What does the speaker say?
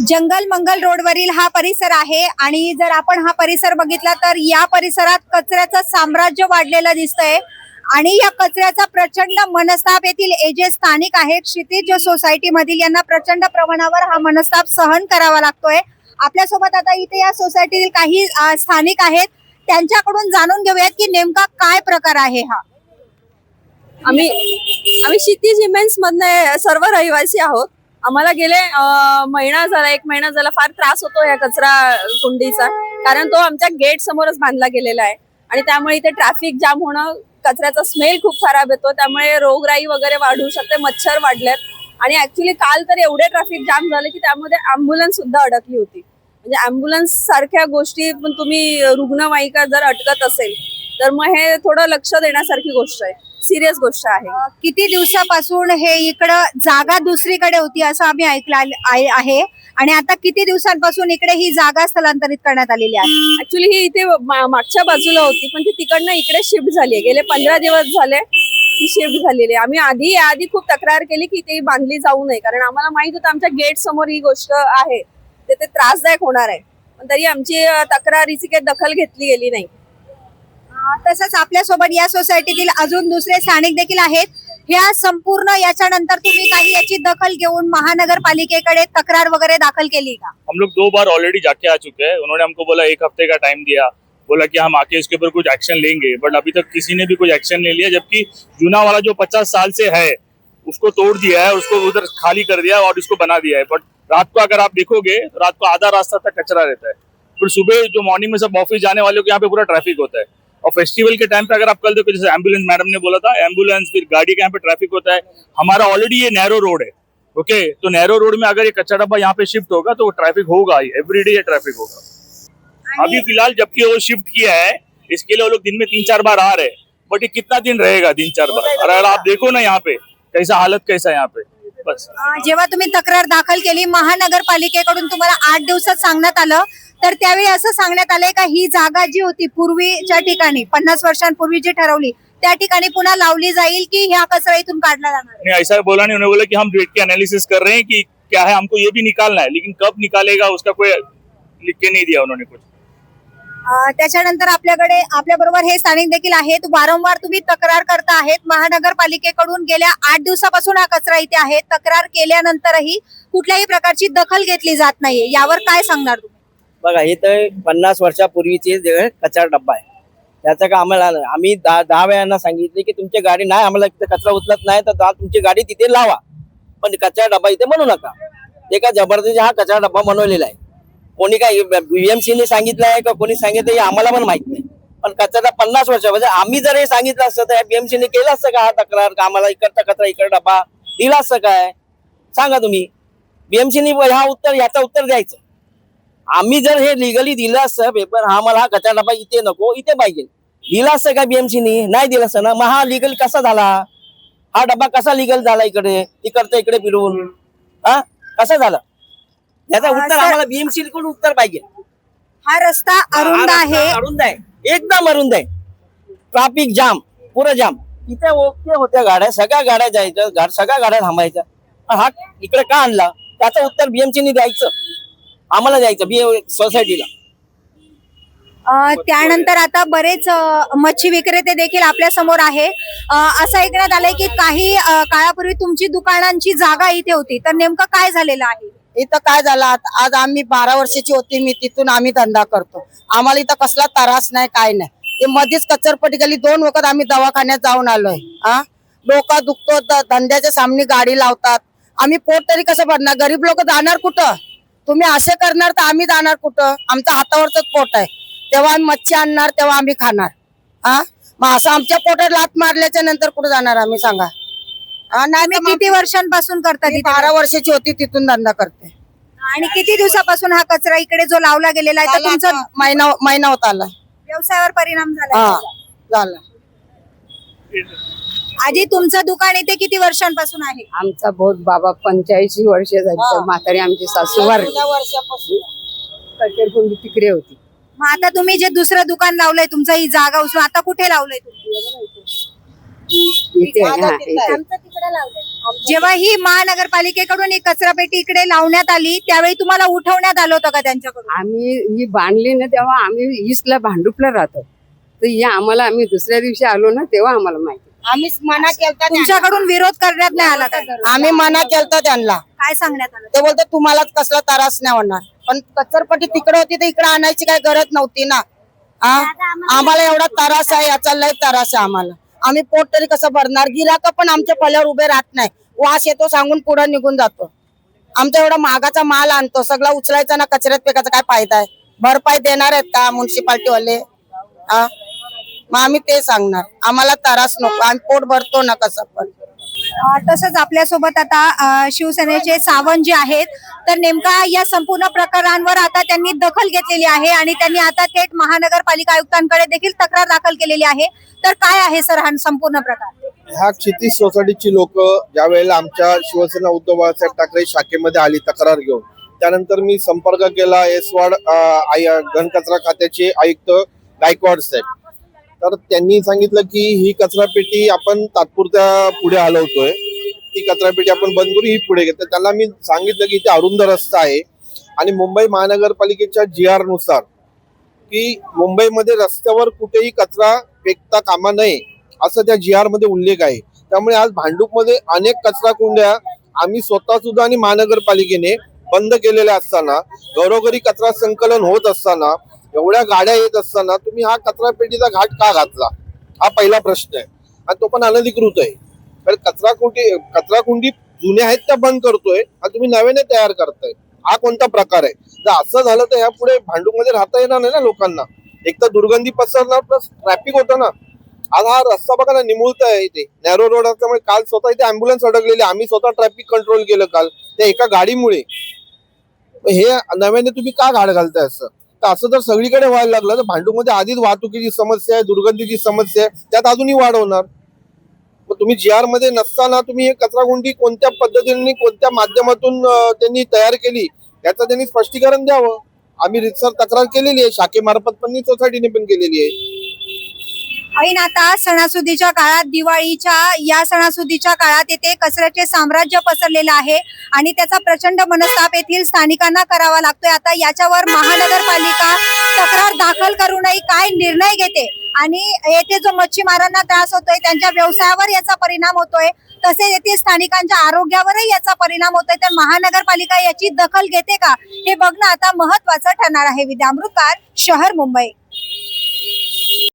जंगल मंगल रोडवरील हा परिसर आहे आणि जर आपण हा परिसर बघितला तर या परिसरात कचऱ्याचं साम्राज्य वाढलेलं दिसतंय. आणि या कचऱ्याचा प्रचंड मनस्ताप येथील एजे जे स्थानिक आहेत क्षितिज सोसायटी मधील यांना प्रचंड प्रमाणावर हा मनस्ताप सहन करावा लागतोय. आपल्यासोबत आता इथे या सोसायटीतील काही स्थानिक आहेत. त्यांच्याकडून जाणून घेऊयात की नेमका काय प्रकार आहे हा. आम्ही आम्ही क्षितिज इमेन्स मधन सर्व रहिवासी आहोत. आम्हाला गेले महिना झाला एक महिना झाला फार त्रास होतो या कचरा कुंडीचा. कारण तो आमच्या गेट समोरच बांधला गेलेला आहे. आणि त्यामुळे इथे ट्रॅफिक जाम होणं कचऱ्याचा स्मेल खूप खराब येतो. त्यामुळे रोगराई वगैरे वाढू शकते मच्छर वाढलेत. आणि ऍक्च्युली काल तर एवढे ट्रॅफिक जाम झाले की त्यामध्ये अँब्युलन्स सुद्धा अडकली होती. म्हणजे अँब्युलन्स सारख्या गोष्टी पण तुम्ही रुग्णवाहिका जर अटकत असेल तर मग हे थोडं लक्ष देण्यासारखी गोष्ट आहे. सिरियस गोष्ट आहे. किती दिवसापासून हे इकडं जागा दुसरीकडे होती असं आम्ही ऐकलं आहे- आणि आता किती दिवसांपासून इकडे ही जागा स्थलांतरित करण्यात आलेली आहे? ऍक्च्युली ही इथे मा- मागच्या बाजूला होती पण ती तिकडनं इकडे शिफ्ट झाली आहे. गेले पंधरा दिवस झाले ती शिफ्ट झालेली आहे. आम्ही आधी आधी खूप तक्रार केली की ती बांधली जाऊ नये. कारण आम्हाला माहीत होतं आमच्या गेट समोर ही गोष्ट आहे. ते ते त्रासदायक होणार आहे. पण तरी आमची अं, तक्रारीची काही दखल घेतली गेली नाही. तसंच आपल्यासोबत या सोसायटीतील अजून दुसरे स्थानिक देखील आहेत. या संपूर्ण याच्यानंतर तुम्ही काही याची दखल घेऊन महानगरपालिकेकडे तक्रार वगैरे दाखल केली का? हम लोग दो बार ऑलरेडी जाके आ चुके हैं। उन्होंने हमको बोला एक हफ्ते का टाइम दिया। बोला कि हम आके इसके ऊपर कुछ एक्शन लेंगे। बट अभी तक किसी ने भी कुछ एक्शन नहीं लिया जबकि जूना वाला जो पचास साल से है उसको तोड़ दिया है उसको उधर खाली कर दिया और इसको बना दिया है। बट रात को अगर आप देखोगे तो रात को आधा रास्ता तक कचरा रहता है। फिर सुबह जो मॉर्निंग में सब ऑफिस जाने वाले को यहाँ पे पूरा ट्रैफिक होता है। और फेस्टिवल के टाइम पे अगर आप कल देखो जैसे एंबुलेंस मैडम ने बोला था एंबुलेंस फिर गाड़ी के यहाँ पे ट्रैफ़िक होता है। हमारा ऑलरेडी ये नैरो रोड है ओके तो नैरो रोड में अगर ये कचरा डब्बा यहाँ पे शिफ्ट होगा तो ट्रैफ़िक होगा ही एवरीडे ये ट्रैफ़िक होगा। अभी फ़िलहाल जबकि वो शिफ्ट किया है इसके लिए वो लोग दिन में तीन चार बार आ रहे हैं बट ये कितना दिन रहेगा तीन चार बार? और अगर आप देखो ना यहाँ पे कैसा हालत कैसा है यहाँ पे बस। अ, जेव्हा तुम्ही तक्रार दाखल केली महानगरपालिकेकडून तुम्हाला आठ दिवसात सांगण्यात आलं तर त्यावेळी असं सांगण्यात आलंय का ही जागा जी होती पूर्वीच्या ठिकाणी पन्नास वर्षांपूर्वी जी ठरवली त्या ठिकाणी पुन्हा लावली जाईल की ह्या कचरा इथून काढला जाणार? नहीं ऐसा बोला नहीं उन्होंने बोला कि हम डेट की एनालिसिस कर रहे हैं कि क्या है हमको ये भी निकालना है लेकिन कब निकालेगा उसका कोई लिख के नहीं दिया उन्होंने कुछ। अ, त्याच्यानंतर आपल्याकडे आपल्या बरोबर हे स्थानिक देखील आहेत. वारंवार तुम्ही तक्रार करता आहेत. महानगरपालिकेकडून गेल्या आठ दिवसापासून हा कचरा इथे आहे. तक्रार केल्यानंतरही कुठल्याही प्रकारची दखल घेतली जात नाहीये. यावर काय सांगणार तुम्ही? बघा हे तर पन्नास वर्षापूर्वीचे जे कचरा डब्बा आहे. त्याचं का आम्हाला आम्ही दहा दहा वेळांना सांगितले की तुमची गाडी नाही आम्हाला इथे कचरा उचलत नाही तर दहा तुमची गाडी तिथे लावा. पण कचरा डब्बा इथे बनवू नका. ते का जबरदस्ती हा कचरा डब्बा बनवलेला आहे. कोणी काय बीएमसीने सांगितलं आहे का कोणी सांगितलं हे आम्हाला पण माहीत नाही. पण कचरा पन्नास वर्ष म्हणजे आम्ही जर हे सांगितलं असतं तर बीएमसीने केलं असतं का हा तक्रार का आम्हाला इकडचा कचरा इकडे डब्बा दिला असतं काय? सांगा तुम्ही. बीएमसीने ह्या उत्तर ह्याचं उत्तर द्यायचं. आम्ही जर हे लिगली दिलं असतं पेपर हा मला हा कचरा डबा इथे नको इथे पाहिजे. दिला असतं का बीएमसीनी नाही दिलं असतं ना. मग हा लिगल कसा झाला? हा डबा कसा लिगल झाला इकडे? इकडचं इकडे फिरवून? हा? कसा झाला? याचं उत्तर आम्हाला बीएमसी कडून उत्तर पाहिजे. हा रस्ता अरुंद आहे. अरुंद आहे. एकदम अरुंद आहे. ट्रॅफिक जाम पुरं जाम इथे ओके होत्या गाड्या सगळ्या गाड्या जायच्या सगळ्या गाड्या थांबायच्या. हा इकडे का आणला? त्याचं उत्तर बीएमसीने द्यायचं. आम्हाला द्यायचं बी सोसायटीला अ, त्यानंतर आता बरेच अ, मच्छी विक्रेते देखील आपल्यासमोर आहे. अ, असं ऐकण्यात आलंय की काही अ, काळापूर्वी तुमची दुकानांची जागा इथे होती. तर नेमकं काय झालेलं आहे? इथं काय झालं? आत- आज आम्ही बारा वर्षाची होती. मी तिथून आम्ही धंदा करतो. आम्हाला इथं कसला त्रास नाही काय नाही. ते मध्येच कचरपट्टी गेली. दोन वखत आम्ही दवाखान्यात जाऊन आलोय. हा डोका दुखतो. धंद्याच्या सामने गाडी लावतात. आम्ही पोट तरी कसं भरणार? गरीब लोक जाणार कुठं? तुम्ही असे करणार तर आम्ही जाणार कुठं? आमचं हातावरच पोट आहे. तेव्हा आम्ही मच्छी आणणार तेव्हा आम्ही खाणार. हा? मग असं आमच्या पोटात लात मारल्याच्या नंतर कुठं जाणार आम्ही सांगा? हा नाही तर तुम्ही मग किती वर्षांपासून करता मी तिथे? बारा वर्षाची होती तिथून धंदा करते. आणि किती दिवसापासून हा कचरा इकडे जो लावला गेलेला आहे तर तुमचा तुमचा महिना महिना होत आला. व्यवसायावर परिणाम झाला हा? झाला. आजी तुमचं दुकान इथे किती वर्षांपासून आहे? आमचा बहुत बाबा पंच्याऐंशी वर्ष झाली तर म्हातारी आमची सासू कचरकुंडी तिकडे होती. मग आता तुम्ही जे दुसरं दुकान लावलंय तुमचं ही जागा उचलून आता कुठे लावलंय तुम्ही? इथे हा इथे. जेव्हा ही महानगरपालिकेकडून ही कचरा पेटी इकडे लावण्यात आली त्यावेळी तुम्हाला उठवण्यात आलं होतं का त्यांच्याकडून? आम्ही ही बांधली ना तेव्हा आम्ही ईस्टला भांडुपला राहतो. तर या आम्हाला आम्ही दुसऱ्या दिवशी आलो ना तेव्हा आम्हाला माहिती आम्हीच मना केलता त्यांना. तुमच्याकडून विरोध करण्यात नाही आला आम्ही मना केलता त्यांना. काय सांगण्यात आलं? ते बोलते तुम्हाला कसला त्रास नाही होणार. पण कचरपट्टी तिकडे होती तर इकडे आणायची काही गरज नव्हती ना? आम्हाला एवढा त्रास आहे याचा लय त्रास आहे आम्हाला. आम्ही पोट तरी कसं भरणार? गिराक पण आमच्या पल्यावर उभे राहत नाही. वास येतो सांगून पुढे निघून जातो. आमचा एवढा महागाचा माल आणतो सगळा उचलायचा ना कचऱ्यात फेकायचा काय फायदा आहे? भरपाई देणार आहेत का म्युन्सिपाल्टी वाले? हा मग आम्ही ते सांगणार. आम्हाला त्रास नको आम्ही पोट भरतो ना कसं पण. तसंच आपल्यासोबत आता शिवसेनेचे सावंत जे आहेत. तर नेमका या संपूर्ण प्रकरणांवर आता त्यांनी दखल घेतलेली आहे आणि त्यांनी आता थेट महानगरपालिका आयुक्तांकडे देखील तक्रार दाखल केलेली आहे. तर काय आहे सर हा संपूर्ण प्रकार? ह्या क्षितिज सोसायटीची लोक ज्या वेळेला आमच्या शिवसेना उद्धव बाळासाहेब ठाकरे शाखेमध्ये आली तक्रार घेऊन त्यानंतर मी संपर्क केला एसवाड घनकचरा खात्याचे आयुक्त गायकवाड साहेब. तर त्यांनी सांगितलं की ही कचरापेटी आपण तात्पुरत्या पुढे हलवतोय. ती कचरापेटी आपण बंद करू ही पुढे घेतो त्याला मी सांगितलं की इथे अरुंद रस्ता आहे आणि मुंबई महानगरपालिकेच्या जी आरनुसार की मुंबईमध्ये रस्त्यावर कुठेही कचरा फेकता कामा नये असं त्या जी आरमध्ये उल्लेख आहे. त्यामुळे आज भांडूपमध्ये अनेक कचरा कुंड्या आम्ही स्वतः सुद्धा आणि महानगरपालिकेने बंद केलेल्या असताना घरोघरी कचरा संकलन होत असताना एवढ्या गाड्या येत असताना तुम्ही हा कचरा पेटीचा घाट का घातला? हा पहिला प्रश्न आहे. आणि तो पण अनधिकृत आहे. तर कचरा कुंडी कचरा कुंडी जुन्या आहेत त्या बंद करतोय आणि तुम्ही नव्याने तयार करताय. हा कोणता प्रकार आहे? जर असं झालं तर यापुढे भांडूपमध्ये राहता येणार नाही ना लोकांना. एक तर दुर्गंधी पसरणार प्लस ट्रॅफिक होतं ना. आज हा रस्ता बघा ना निमुळता आहे इथे. नॅरो रोड असल्यामुळे काल स्वतः इथे अँब्युलन्स अडकलेली. आम्ही स्वतः ट्रॅफिक कंट्रोल केलं काल. त्या एका गाडीमुळे. हे नव्याने तुम्ही का घाड घालताय असं? तर असं जर सगळीकडे व्हायला लागलं तर भांडूपमध्ये आधीच वाहतुकीची समस्या आहे दुर्गंधीची समस्या आहे त्यात अजूनही वाढ होणार. मग तुम्ही जी आरमध्ये नसताना तुम्ही हे कचरागुंडी कोणत्या पद्धतीने कोणत्या माध्यमातून त्यांनी तयार केली याचं त्यांनी स्पष्टीकरण द्यावं. आम्ही रितसर तक्रार केलेली आहे शाखेमार्फत पण सोसायटीने पण केलेली आहे. ऐन आता सणासुदीच्या काळात दिवाळीच्या या सणासुदीच्या काळात येथे कचऱ्याचे साम्राज्य पसरलेलं आहे आणि त्याचा प्रचंड मनस्ताप येथील स्थानिकांना करावा लागतोय. आता याच्यावर महानगरपालिका तक्रार दाखल करूनही काय निर्णय घेते आणि येथे जो मच्छीमारांना त्रास होतोय त्यांच्या व्यवसायावर याचा परिणाम होतोय तसेच येथील स्थानिकांच्या आरोग्यावरही याचा परिणाम होतोय तर महानगरपालिका याची दखल घेते का? हे बघणं आता महत्वाचं ठरणार आहे. विद्यामृतकार शहर मुंबई.